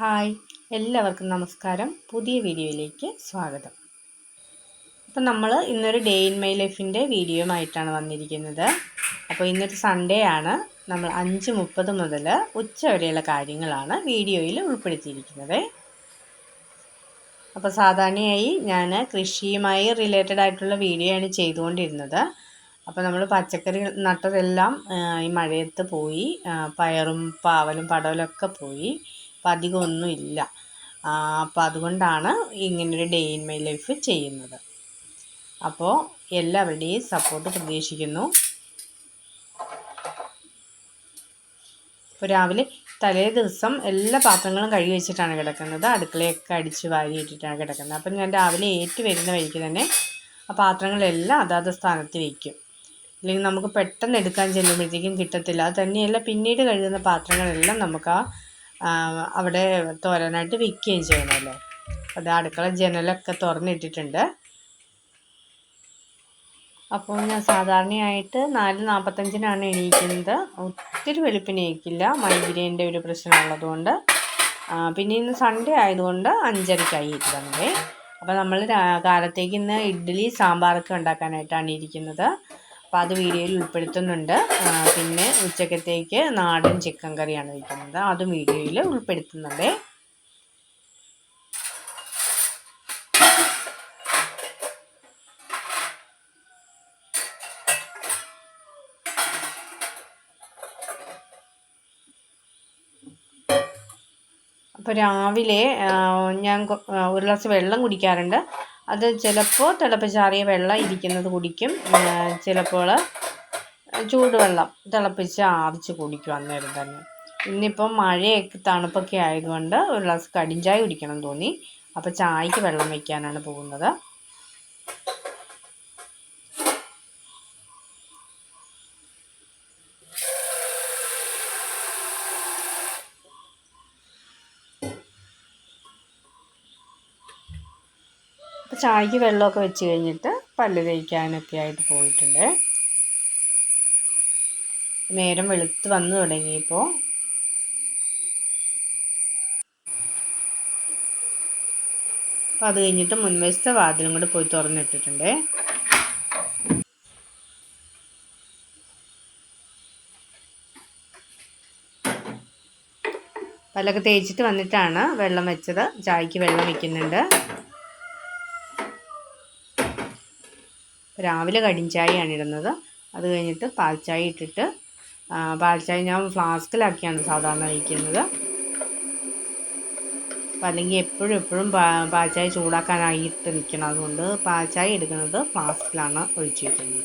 Hi എല്ലാവർക്കും നമസ്കാരം. പുതിയ വീഡിയോയിലേക്ക് സ്വാഗതം. അപ്പം നമ്മൾ ഇന്നൊരു ഡേ ഇൻ മൈ ലൈഫിന്റെ വീഡിയോയുമായിട്ടാണ് വന്നിരിക്കുന്നത്. അപ്പോൾ ഇന്നൊരു സൺഡേ ആണ്. നമ്മൾ അഞ്ച് മുപ്പത് മുതൽ ഉച്ച വരെയുള്ള കാര്യങ്ങളാണ് വീഡിയോയിൽ ഉൾപ്പെടുത്തിയിരിക്കുന്നത്. അപ്പോൾ സാധാരണയായി ഞാൻ കൃഷിയുമായി റിലേറ്റഡ് ആയിട്ടുള്ള വീഡിയോയാണ് ചെയ്തുകൊണ്ടിരുന്നത്. അപ്പോൾ നമ്മൾ പച്ചക്കറി നട്ടതെല്ലാം ഈ മഴയത്ത് പോയി പയറും പാവലും പടവലൊക്കെ പോയി. അപ്പം അധികമൊന്നും ഇല്ല അപ്പോൾ അതുകൊണ്ടാണ് ഇങ്ങനൊരു ഡേ ഇൻ മൈ ലൈഫ് ചെയ്യുന്നത്. അപ്പോൾ എല്ലാവരുടെയും സപ്പോർട്ട് പ്രതീക്ഷിക്കുന്നു. ഇപ്പോൾ രാവിലെ തലേ ദിവസം എല്ലാ പാത്രങ്ങളും കഴുകി വെച്ചിട്ടാണ് കിടക്കുന്നത്. അടുക്കളയൊക്കെ അടിച്ച് വാരി ഇട്ടിട്ടാണ് കിടക്കുന്നത്. അപ്പം ഞാൻ രാവിലെ ഏറ്റു വരുന്ന വഴിക്ക് തന്നെ ആ പാത്രങ്ങളെല്ലാം അതാത് സ്ഥാനത്ത് വയ്ക്കും അല്ലെങ്കിൽ നമുക്ക് പെട്ടെന്ന് എടുക്കാൻ ചെല്ലുമ്പോഴത്തേക്കും കിട്ടത്തില്ല. അത് തന്നെയല്ല പിന്നീട് കഴുകുന്ന പാത്രങ്ങളെല്ലാം നമുക്ക് ആ അവിടെ തോരാനായിട്ട് വിൽക്കുകയും ചെയ്യണമല്ലോ അത് അടുക്കള ജനലൊക്കെ തുറന്നിട്ടിട്ടുണ്ട്. അപ്പോൾ ഞാൻ സാധാരണയായിട്ട് നാല് നാൽപ്പത്തഞ്ചിനാണ് എണീക്കുന്നത്. ഒത്തിരി വെളുപ്പിന് എണീക്കില്ല. മൈഗ്രൈന്റെ ഒരു പ്രശ്നമുള്ളതുകൊണ്ട്. പിന്നെ ഇന്ന് സൺഡേ ആയതുകൊണ്ട് അഞ്ചരയ്ക്കായി ഇരുന്നത് അപ്പോൾ നമ്മൾ കാലത്തേക്ക് ഇന്ന് ഇഡ്ഡലി സാമ്പാറൊക്കെ ഉണ്ടാക്കാനായിട്ടാണ് ഇരിക്കുന്നത്. അപ്പോൾ അത് വീഡിയോയിൽ ഉൾപ്പെടുത്തുന്നുണ്ട്. പിന്നെ ഉച്ചക്കത്തേക്ക് നാടൻ ചിക്കൻ കറിയാണ് വയ്ക്കുന്നത് അതും വീഡിയോയിൽ ഉൾപ്പെടുത്തുന്നുണ്ട്. അപ്പോൾ രാവിലെ ഞാൻ ഒരു ഗ്ലാസ് വെള്ളം കുടിക്കാറുണ്ട്. അത് ചിലപ്പോൾ തിളപ്പിച്ചാറിയ വെള്ളം ഇരിക്കുന്നത് കുടിക്കും. ചിലപ്പോൾ ചൂടുവെള്ളം തിളപ്പിച്ച് ആർച്ച് കുടിക്കും അന്നേരം തന്നെ. ഇന്നിപ്പം മഴയൊക്കെ തണുപ്പൊക്കെ ആയതുകൊണ്ട് ഒരു ഗ്ലാസ് കടിഞ്ചായ കുടിക്കണം തോന്നി. അപ്പോൾ ചായക്ക് വെള്ളം വയ്ക്കാനാണ് പോകുന്നത്. ചായക്ക് വെള്ളമൊക്കെ വെച്ച് കഴിഞ്ഞിട്ട് പല്ല് തേക്കാനൊക്കെ ആയിട്ട് പോയിട്ടുണ്ട്. നേരം വെളുത്ത് വന്നു തുടങ്ങിയപ്പോൾ അപ്പോൾ അത് കഴിഞ്ഞിട്ട് മുൻവശത്തെ വാതിലും കൂടെ പോയി തുറന്നിട്ടിട്ടുണ്ട്. പല്ലൊക്കെ തേച്ചിട്ട് വന്നിട്ടാണ് വെള്ളം വെച്ചത്. ചായക്ക് വെള്ളം വയ്ക്കുന്നുണ്ട് രാവിലെ കടിഞ്ചായയാണ് ഇടുന്നത്. അത് കഴിഞ്ഞിട്ട് പാൽച്ചായ ഇട്ടിട്ട് പാൽച്ചായ ഞാൻ ഫ്ലാസ്കിലാക്കിയാണ് സാധാരണ കഴിക്കുന്നത്. അപ്പം അല്ലെങ്കിൽ എപ്പോഴും എപ്പോഴും പാൽച്ചായ ചൂടാക്കാനായിട്ട് നിൽക്കണം. അതുകൊണ്ട് പാൽച്ചായ എടുക്കുന്നത് ഫ്ലാസ്കിലാണ് ഒഴിച്ചു വയ്ക്കുന്നത്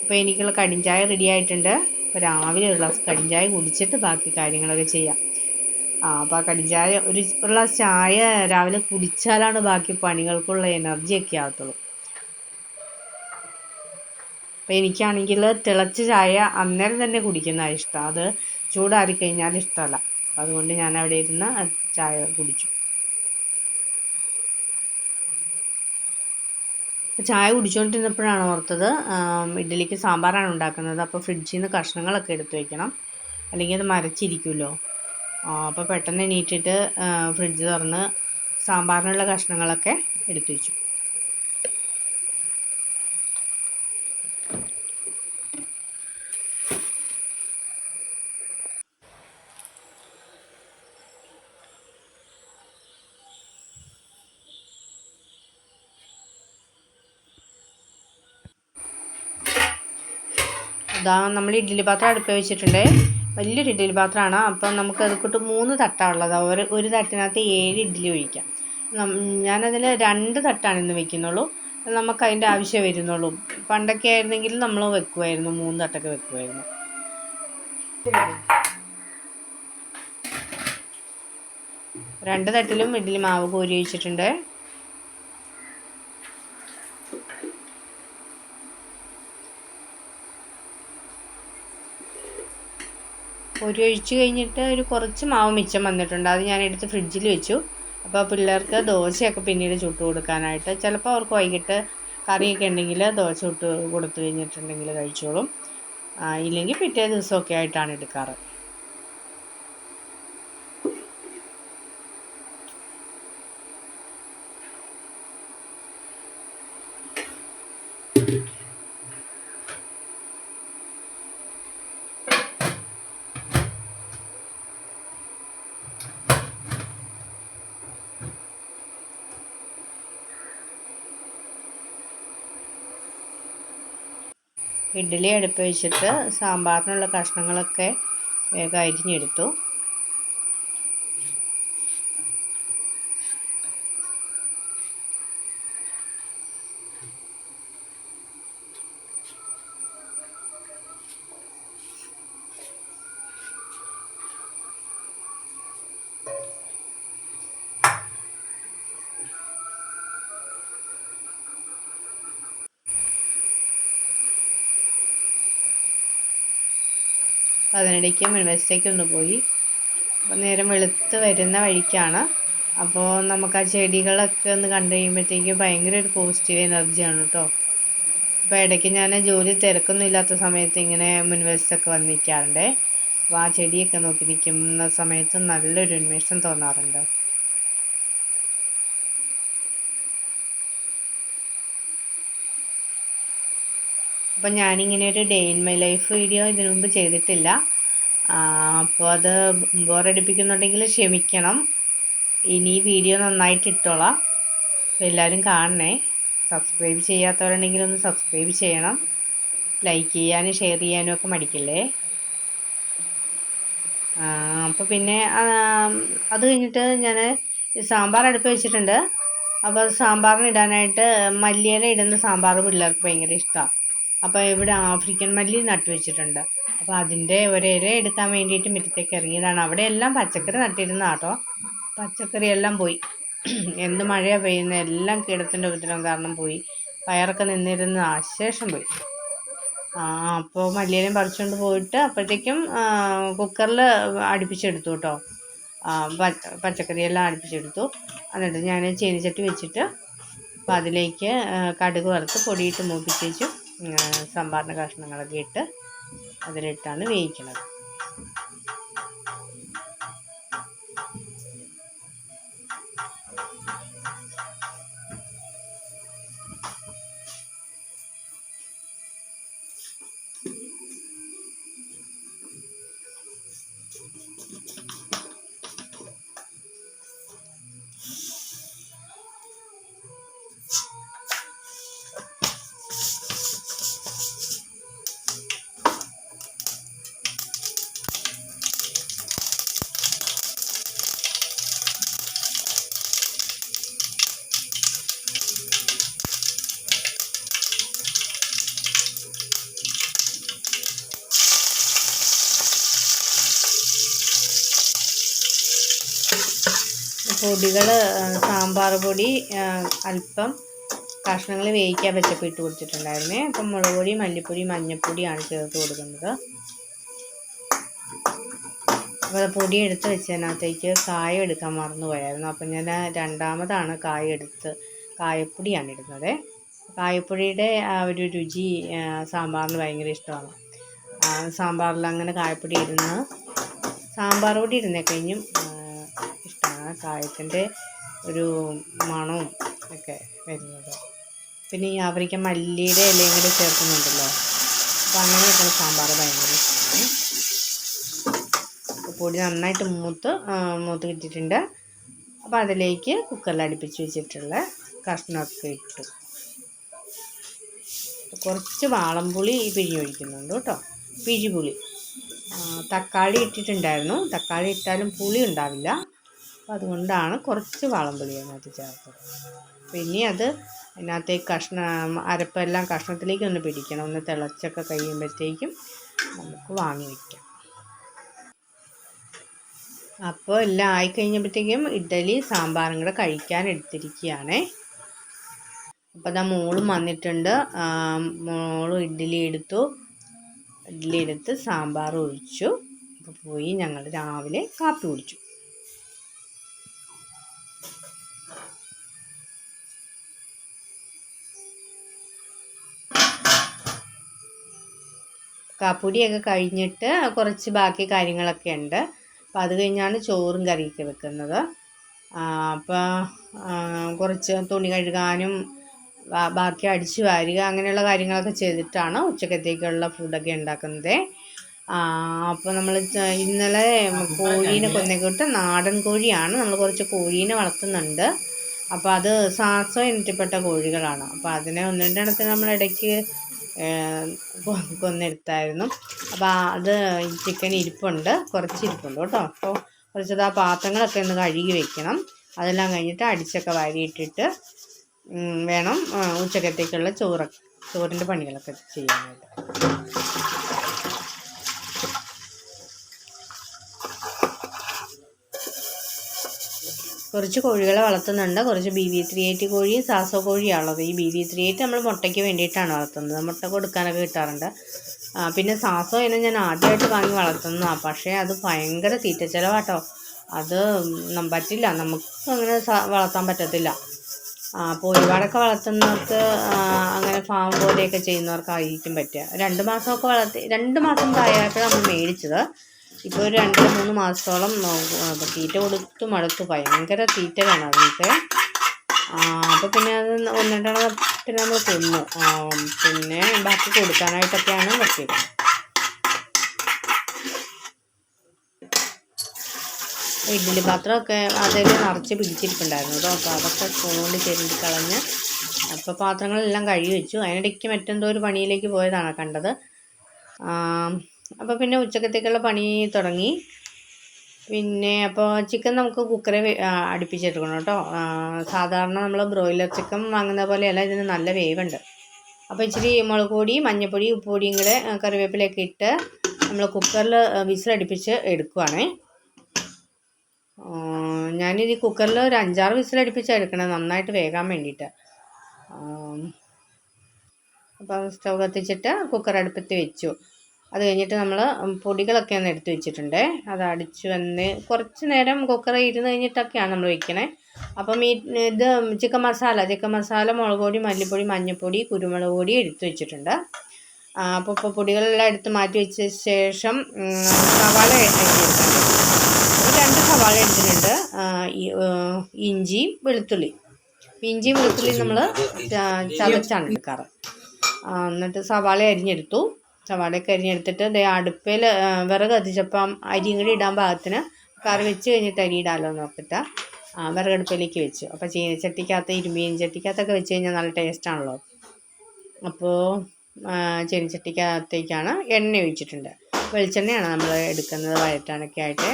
അപ്പോൾ എനിക്കുള്ള കടിഞ്ചായ റെഡി ആയിട്ടുണ്ട്. അപ്പോൾ രാവിലെ ഒരു ഗ്ലാസ് കടിഞ്ചായ കുടിച്ചിട്ട് ബാക്കി കാര്യങ്ങളൊക്കെ ചെയ്യാം. ആ അപ്പോൾ കടിഞ്ചായ ഒരു ഗ്ലാസ് ചായ രാവിലെ കുടിച്ചാലാണ് ബാക്കി പണികൾക്കുള്ള എനർജിയൊക്കെ ആകത്തുള്ളൂ. അപ്പോൾ എനിക്കാണെങ്കിൽ തിളച്ച ചായ അന്നേരം തന്നെ കുടിക്കുന്നതാണ് ഇഷ്ടം. അത് ചൂടാറി കഴിഞ്ഞാൽ ഇഷ്ടമല്ല. അതുകൊണ്ട് ഞാൻ അവിടെ ഇരുന്ന് ചായ കുടിച്ചു. ചായ കുടിച്ചുകൊണ്ടിരുന്നപ്പോഴാണ് ഓർത്തത് ഇഡ്ഡലിക്ക് സാമ്പാറാണ് ഉണ്ടാക്കുന്നത്. അപ്പോൾ ഫ്രിഡ്ജിൽ നിന്ന് കഷ്ണങ്ങളൊക്കെ എടുത്ത് വയ്ക്കണം അല്ലെങ്കിൽ അത് മരച്ചിരിക്കുമല്ലോ. അപ്പോൾ പെട്ടെന്ന് എണീറ്റിട്ട് ഫ്രിഡ്ജ് തുറന്ന് സാമ്പാറിനുള്ള കഷ്ണങ്ങളൊക്കെ എടുത്തു വെച്ചു. ഇതാ നമ്മൾ ഇഡ്ഡലി പാത്രം അടുപ്പ് വെച്ചിട്ടുണ്ട്. വലിയൊരു ഇഡ്ഡലി പാത്രമാണ്. അപ്പം നമുക്ക് അതുകൊണ്ട് മൂന്ന് തട്ടാണുള്ളത് ഒരു ഒരു തട്ടിനകത്ത് ഏഴ് ഇഡ്ഡലി ഒഴിക്കാം. ഞാനതിൽ രണ്ട് തട്ടാണ് ഇന്ന് വെക്കുന്നുള്ളൂ. നമുക്ക് അതിന്റെ ആവശ്യം വരുന്നുള്ളൂ. പണ്ടൊക്കെ ആയിരുന്നെങ്കിൽ നമ്മൾ വെക്കുമായിരുന്നു. മൂന്ന് തട്ടൊക്കെ വെക്കുമായിരുന്നു. രണ്ട് തട്ടിലും ഇഡ്ഡലി മാവ് കോരി ഒഴിച്ചിട്ടുണ്ട് ഒരു ഒഴിച്ച് കഴിഞ്ഞിട്ട് ഒരു കുറച്ച് മാവ് മിച്ചം വന്നിട്ടുണ്ട്. അത് ഞാൻ എടുത്ത് ഫ്രിഡ്ജിൽ വെച്ചു. അപ്പോൾ പിള്ളേർക്ക് ദോശയൊക്കെ പിന്നീട് ചുട്ട് കൊടുക്കാനായിട്ട്. ചിലപ്പോൾ അവർക്ക് വൈകിട്ട് കറിയൊക്കെ ഉണ്ടെങ്കിൽ ദോശ ചുട്ട് കൊടുത്തു കഴിഞ്ഞിട്ടുണ്ടെങ്കിൽ കഴിച്ചോളും. ഇല്ലെങ്കിൽ പിറ്റേ ദിവസമൊക്കെ ആയിട്ടാണ് എടുക്കാറ്. ഇഡ്ഡലി അടുപ്പ് വെച്ചിട്ട് സാമ്പാറിനുള്ള കഷ്ണങ്ങളൊക്കെ വേഗം അരിഞ്ഞെടുത്തു. അപ്പോൾ അതിനിടയ്ക്ക് മുൻവശത്തേക്ക് ഒന്ന് പോയി. അപ്പോൾ നേരം വെളുത്ത് വരുന്ന വഴിക്കാണ്. അപ്പോൾ നമുക്ക് ആ ചെടികളൊക്കെ ഒന്ന് കണ്ടു കഴിയുമ്പോഴത്തേക്കും ഭയങ്കര ഒരു പോസിറ്റീവ് എനർജിയാണ് കേട്ടോ അപ്പോൾ ഇടയ്ക്ക് ഞാൻ ജോലി തിരക്കൊന്നും ഇല്ലാത്ത സമയത്ത് ഇങ്ങനെ മുൻവശത്തൊക്കെ വന്ന് നിൽക്കാറുണ്ട് അപ്പോൾ ആ ചെടിയൊക്കെ നോക്കി നിൽക്കുന്ന സമയത്ത് നല്ലൊരു ഉന്മേഷം തോന്നാറുണ്ട്. അപ്പം ഞാനിങ്ങനെ ഒരു day in my life video ഇതിനു മുമ്പ് ചെയ്തിട്ടില്ല. അപ്പോൾ അത് ബോറടിപ്പിക്കുന്നുണ്ടെങ്കിൽ ക്ഷമിക്കണം. ഇനി വീഡിയോ നന്നായിട്ട് ഇട്ടോളാം. അപ്പോൾ എല്ലാവരും കാണണേ. സബ്സ്ക്രൈബ് ചെയ്യാത്തവരുണ്ടെങ്കിൽ ഒന്ന് സബ്സ്ക്രൈബ് ചെയ്യണം. ലൈക്ക് ചെയ്യാനും ഷെയർ ചെയ്യാനും ഒക്കെ മടിക്കില്ലേ? അപ്പോൾ പിന്നെ അത് കഴിഞ്ഞിട്ട് ഞാൻ സാമ്പാർ അടുപ്പ് വെച്ചിട്ടുണ്ട്. അപ്പോൾ സാമ്പാറിന് ഇടാനായിട്ട് മല്ലിയില ഇടുന്ന സാമ്പാർ പിള്ളേർക്ക് ഭയങ്കര ഇഷ്ടമാണ് അപ്പോൾ ഇവിടെ ആഫ്രിക്കൻ മല്ലി നട്ടു വെച്ചിട്ടുണ്ട് അപ്പോൾ അതിന്റെ ഒരില എടുക്കാൻ വേണ്ടിയിട്ട് മുറ്റത്തേക്ക് ഇറങ്ങിയതാണ്. അവിടെ എല്ലാം പച്ചക്കറി നട്ടിരുന്ന കേട്ടോ പച്ചക്കറി എല്ലാം പോയി. എന്ത് മഴയാണ് പെയ്യുന്നത് എല്ലാം കീടത്തിന്റെ ഉപദ്രവം കാരണം പോയി. പയറൊക്കെ നിന്നിരുന്ന അശേഷം പോയി. അപ്പോൾ മല്ലിയെല്ലാം പറിച്ചുകൊണ്ട് പോയിട്ട് അപ്പോഴത്തേക്കും കുക്കറിൽ അടുപ്പിച്ചെടുത്തു കേട്ടോ. പച്ചക്കറിയെല്ലാം അടുപ്പിച്ചെടുത്തു. എന്നിട്ട് ഞാൻ ചീനിച്ചട്ടി വെച്ചിട്ട് അപ്പോൾ അതിലേക്ക് കടുക് വറുത്ത് പൊടിയിട്ട് മൂപ്പിച്ചു സാമ്പാറിന്റെ കഷ്ണങ്ങളൊക്കെ ഇട്ട് അതിലിട്ടാണ് വേവിക്കുന്നത് പൊടികൾ സാമ്പാർ പൊടി അല്പം കഷ്ണങ്ങൾ വേവിക്കാൻ വെച്ചപ്പോൾ ഇട്ട് കൊടുത്തിട്ടുണ്ടായിരുന്നേ. അപ്പം മുളക് പൊടി മല്ലിപ്പൊടി മഞ്ഞൾപ്പൊടിയാണ് ചേർത്ത് കൊടുക്കുന്നത്. അപ്പോൾ പൊടി എടുത്ത് വെച്ചതിനകത്തേക്ക് കായ എടുക്കാൻ മറന്നു പോയായിരുന്നു. അപ്പം ഞാൻ രണ്ടാമതാണ് കായ എടുത്ത് കായപ്പൊടിയാണ് ഇടുന്നത്. കായപ്പൊടിയുടെ ആ ഒരു രുചി സാമ്പാറിന് ഭയങ്കര ഇഷ്ടമാണ്. സാമ്പാറിൽ അങ്ങനെ കായപ്പൊടി ഇടുന്ന സാമ്പാർ പൊടി ഇരുന്നേ കഴിഞ്ഞും ഇഷ്ടമാണ് കായത്തിന്റെ ഒരു മണവും ഒക്കെ വരുന്നത്. പിന്നെ ഈ ആവരിക്ക മല്ലിയുടെ ഇലയും കൂടെ ചേർക്കുന്നുണ്ടല്ലോ. അപ്പോൾ അങ്ങനെ വെക്കുന്ന സാമ്പാർ ഭയങ്കര ഇഷ്ടമാണ്. പൊടി നന്നായിട്ട് മൂത്ത് മൂത്ത് കിട്ടിയിട്ടുണ്ട്. അപ്പോൾ അതിലേക്ക് കുക്കറിൽ അടുപ്പിച്ച് വെച്ചിട്ടുള്ള കഷ്ണമൊക്കെ ഇട്ടു. കുറച്ച് വാളംപുളി പിഴിഞ്ഞൊഴിക്കുന്നുണ്ട് കേട്ടോ. പിഴിപുളി. തക്കാളി ഇട്ടിട്ടുണ്ടായിരുന്നു. തക്കാളി ഇട്ടാലും പുളി ഉണ്ടാവില്ല. അപ്പം അതുകൊണ്ടാണ് കുറച്ച് വാളംപുളി അതിനകത്ത് ചേർത്തത്. പിന്നെ അത് അതിനകത്തേക്ക് കഷ്ണം അരപ്പെല്ലാം കഷ്ണത്തിലേക്ക് ഒന്ന് പിടിക്കണം. ഒന്ന് തിളച്ചൊക്കെ കഴിയുമ്പോഴത്തേക്കും നമുക്ക് വാങ്ങി വയ്ക്കാം അപ്പോൾ എല്ലാം ആയി കഴിഞ്ഞപ്പോഴത്തേക്കും ഇഡ്ഡലി സാമ്പാറും കൂടെ കഴിക്കാൻ എടുത്തിരിക്കുകയാണേ. അപ്പോൾ അതാ മോളും വന്നിട്ടുണ്ട്. മോളും ഇഡ്ഡലി എടുത്തു. ഇഡ്ഡലി എടുത്ത് സാമ്പാർ ഒഴിച്ചു. അപ്പോൾ പോയി ഞങ്ങൾ രാവിലെ കാപ്പി കുടിച്ചു. കാപ്പുടിയൊക്കെ കഴിഞ്ഞിട്ട് കുറച്ച് ബാക്കി കാര്യങ്ങളൊക്കെ ഉണ്ട്. അപ്പോൾ അത് കഴിഞ്ഞാണ് ചോറും കറിയൊക്കെ വെക്കുന്നത്. അപ്പോൾ കുറച്ച് തുണി കഴുകാനും ബാക്കി അടിച്ചു വാരുക അങ്ങനെയുള്ള കാര്യങ്ങളൊക്കെ ചെയ്തിട്ടാണ് ഉച്ചക്കത്തേക്കുള്ള ഫുഡൊക്കെ ഉണ്ടാക്കുന്നത്. അപ്പോൾ നമ്മൾ ഇന്നലെ കോഴീനെ കൊന്നേക്കോട്ട് നാടൻ കോഴിയാണ്. നമ്മൾ കുറച്ച് കോഴീനെ വളർത്തുന്നുണ്ട്. അപ്പോൾ അത് സാസോ ഇനത്തിൽപ്പെട്ട കോഴികളാണ്. അപ്പോൾ അതിനെ ഒന്ന് രണ്ടെണ്ണത്തിന് നമ്മൾ ഇടയ്ക്ക് കൊന്നെടുത്തായിരുന്നു. അപ്പോൾ അത് ചിക്കൻ ഇരിപ്പുണ്ട്. കുറച്ച് ഇരിപ്പുണ്ട് കേട്ടോ. അപ്പോൾ കുറച്ചത് ആ പാത്രങ്ങളൊക്കെ ഒന്ന് കഴുകി വെക്കണം. അതെല്ലാം കഴിഞ്ഞിട്ട് അടിച്ചൊക്കെ വാരിയിട്ടിട്ട് വേണം ഉച്ചക്കത്തേക്കുള്ള ചോറ് ചോറിന്റെ പണികളൊക്കെ ചെയ്യാനായിട്ട്. കുറച്ച് കോഴികളെ വളർത്തുന്നുണ്ട്. കുറച്ച് ബി വി ത്രീ എയ്റ്റ് കോഴിയും സാസോ കോഴിയാണുള്ളത്. ഈ ബി വി ത്രീ എയ്റ്റ് നമ്മൾ മുട്ടയ്ക്ക് വേണ്ടിയിട്ടാണ് വളർത്തുന്നത്. മുട്ട കൊടുക്കാനൊക്കെ കിട്ടാറുണ്ട്. പിന്നെ സാസോ ഇനം ഞാൻ ആദ്യമായിട്ട് വാങ്ങി വളർത്തുന്നതാണ് പക്ഷേ അത് ഭയങ്കര തീറ്റ ചിലവാട്ടോ. അത് പറ്റില്ല. നമുക്ക് അങ്ങനെ വളർത്താൻ പറ്റത്തില്ല. അപ്പോൾ ഒരുപാടൊക്കെ വളർത്തുന്നവർക്ക് അങ്ങനെ ഫാം പോലെയൊക്കെ ചെയ്യുന്നവർക്കായിരിക്കും പറ്റുക. രണ്ട് മാസമൊക്കെ വളർത്തി രണ്ട് മാസം പ്രായമായപ്പോഴാണ് നമ്മൾ മേടിച്ചത്. ഇപ്പോൾ ഒരു രണ്ട് മൂന്ന് മാസത്തോളം തീറ്റ കൊടുത്ത് മടുത്തു ഭയങ്കര തീറ്റ വേണം അതിനൊക്കെ അപ്പോൾ പിന്നെ അത് ഒന്നിട്ടെണ്ണം പിന്നെ നമ്മൾ തിന്നു. പിന്നെ ബാക്കി കൊടുക്കാനായിട്ടൊക്കെയാണ് വെച്ചത് ഇഡ്ഡലി പാത്രമൊക്കെ അതിൽ നിറച്ച് പിടിച്ചിരിപ്പുണ്ടായിരുന്നു കേട്ടോ. അപ്പോൾ അതൊക്കെ കൊണ്ട് ചെരുണ്ടി കളഞ്ഞ് അപ്പോൾ പാത്രങ്ങളെല്ലാം കഴുകി വെച്ചു. അതിനിടയ്ക്ക് മറ്റെന്തോ ഒരു പണിയിലേക്ക് പോയതാണ് കണ്ടത്. അപ്പോൾ പിന്നെ ഉച്ചക്കത്തേക്കുള്ള പണി തുടങ്ങി. പിന്നെ അപ്പോൾ ചിക്കൻ നമുക്ക് കുക്കറിൽ അടുപ്പിച്ചെടുക്കണം കേട്ടോ. സാധാരണ നമ്മൾ ബ്രോയിലർ ചിക്കൻ വാങ്ങുന്ന പോലെയല്ല ഇതിന് നല്ല വേവുണ്ട്. അപ്പോൾ ഇച്ചിരി മുളക് പൊടി മഞ്ഞൾപ്പൊടി ഉപ്പുപൊടിയും കൂടെ കറിവേപ്പിലയൊക്കെ ഇട്ട് നമ്മൾ കുക്കറിൽ വിസിലടുപ്പിച്ച് എടുക്കുവാണേ. ഞാനിത് കുക്കറിൽ ഒരു അഞ്ചാറ് വിസിലടുപ്പിച്ചാണ് എടുക്കണം നന്നായിട്ട് വേകാൻ വേണ്ടിയിട്ട്. അപ്പോൾ സ്റ്റൗ കത്തിച്ചിട്ട് കുക്കർ അടുപ്പത്ത് വെച്ചു. അത് കഴിഞ്ഞിട്ട് നമ്മൾ പൊടികളൊക്കെ ഒന്ന് എടുത്ത് വെച്ചിട്ടുണ്ട്. അത് അടിച്ച് വന്ന് കുറച്ച് നേരം കുക്കറിൽ ഇരുന്ന് കഴിഞ്ഞിട്ടൊക്കെയാണ് നമ്മൾ വയ്ക്കണേ അപ്പം ഈ ഇത് ചിക്കൻ മസാല ചിക്കൻ മസാല മുളക് പൊടി മല്ലിപ്പൊടി മഞ്ഞൾപ്പൊടി കുരുമുളക് പൊടി എടുത്ത് വെച്ചിട്ടുണ്ട്. അപ്പോൾ ഇപ്പോൾ പൊടികളെല്ലാം എടുത്ത് മാറ്റി വെച്ച ശേഷം സവാള എടുത്തിട്ടുണ്ട് രണ്ട് സവാള എടുത്തിട്ടുണ്ട്. ഇഞ്ചിയും വെളുത്തുള്ളി. ഇഞ്ചിയും വെളുത്തുള്ളിയും നമ്മൾ ചതച്ചാണ് എടുക്കാറ്. എന്നിട്ട് സവാള അരിഞ്ഞെടുത്തു. സവാളയൊക്കെ അരിഞ്ഞെടുത്തിട്ട് ദേ അടുപ്പിൽ വിറക് കത്തിച്ചപ്പം അരിയും കൂടി ഇടാൻ പാകത്തിന് കറി വെച്ച് കഴിഞ്ഞിട്ട് അരി ഇടാമല്ലോ നോക്കിട്ട്. വിറകടുപ്പിലേക്ക് വെച്ചു. അപ്പോൾ ചീനച്ചട്ടിക്കകത്ത് ഇരുമ്പീൻ ചട്ടിക്കകത്തൊക്കെ വെച്ച് കഴിഞ്ഞാൽ നല്ല ടേസ്റ്റാണല്ലോ അപ്പോൾ ചീനച്ചട്ടിക്കകത്തേക്കാണ് എണ്ണ ഒഴിച്ചിട്ടുണ്ട്. വെളിച്ചെണ്ണയാണ് നമ്മൾ എടുക്കുന്നത് വയറ്റാനൊക്കെ ആയിട്ട്.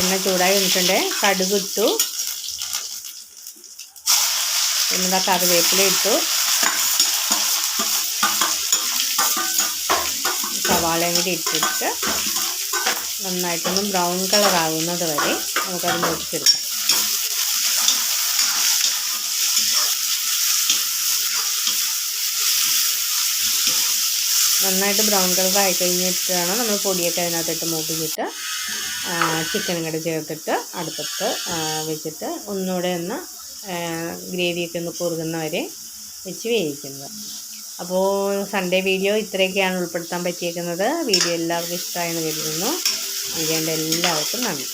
എണ്ണ ചൂടായി വന്നിട്ടുണ്ട്. കടുക് പിന്നെ കറിവേപ്പില ഇട്ടു. സവാളയും കൂടി ഇട്ടിട്ട് നന്നായിട്ടൊന്ന് ബ്രൗൺ കളർ ആകുന്നത് വരെ നമുക്കത് മുറിച്ചെടുക്കാം നന്നായിട്ട് ബ്രൗൺ കളർ ആയി കഴിഞ്ഞിട്ടാണ് നമ്മൾ പൊടിയൊക്കെ അതിനകത്തിട്ട് മൂപ്പിച്ചിട്ട് ചിക്കൻ കൂടെ ചേർത്തിട്ട് അടുപ്പത്ത് വെച്ചിട്ട് ഒന്നുകൂടെ ഒന്ന് ഗ്രേവിയൊക്കെ ഒന്ന് കുറുകുന്നവരെ വെച്ച് വേവിക്കുന്നത്. അപ്പോൾ സൺഡേ വീഡിയോ ഇത്രയൊക്കെയാണ് ഉൾപ്പെടുത്താൻ പറ്റിയേക്കുന്നത്. വീഡിയോ എല്ലാവർക്കും ഇഷ്ടമായെന്ന് കരുതുന്നു. വീഡിയോന്റെ എല്ലാവർക്കും നന്ദി.